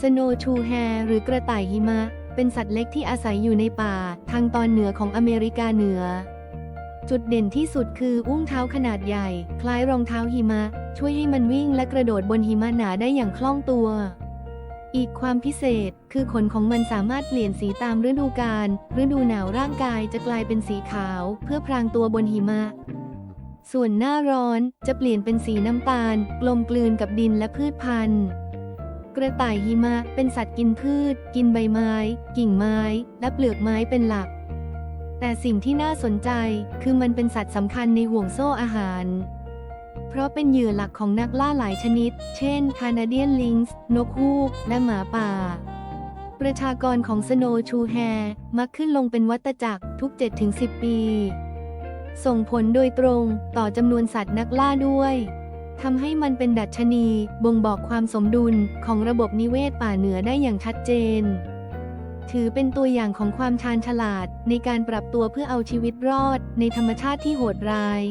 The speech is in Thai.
สโนชูแฮหรือกระต่ายหิมะ เป็นสัตว์เล็กที่อาศัยอยู่ในป่า ทางตอนเหนือของอเมริกาเหนือ จุดเด่นที่สุดคืออุ้งเท้าขนาดใหญ่ คล้ายรองเท้าหิมะ ช่วยให้มันวิ่งและกระโดดบนหิมะหนาได้อย่างคล่องตัว อีกความพิเศษคือขนของมันสามารถเปลี่ยนสีตามฤดูกาลฤดูหนาวร่างกายจะกลายเป็นสีขาว เพื่อพรางตัวบนหิมะส่วนหน้าร้อนจะเปลี่ยนเป็นสีน้ำตาล กลมกลืนกับดินและพืชพันธุ์ กระต่ายหิมะเป็นสัตว์กินพืช กินใบไม้ กิ่งไม้ และเปลือกไม้เป็นหลัก แต่สิ่งที่น่าสนใจคือมันเป็นสัตว์สำคัญในห่วงโซ่อาหาร เพราะเป็นเหยื่อหลักของนักล่าหลายชนิด เช่น คานาเดียนลิงส์ นกฮูก และหมาป่า ประชากรของสโนชูแฮมักขึ้นลงเป็นวัตจักรทุก 7-10 ปี ส่งผลโดยตรงต่อจำนวนสัตว์นักล่าด้วย ทำให้มันเป็นดัชนี บ่งบอกความสมดุลของระบบนิเวศป่าเหนือได้อย่างชัดเจน ถือเป็นตัวอย่างของความชาญฉลาดในการปรับตัวเพื่อเอาชีวิตรอดในธรรมชาติที่โหดร้าย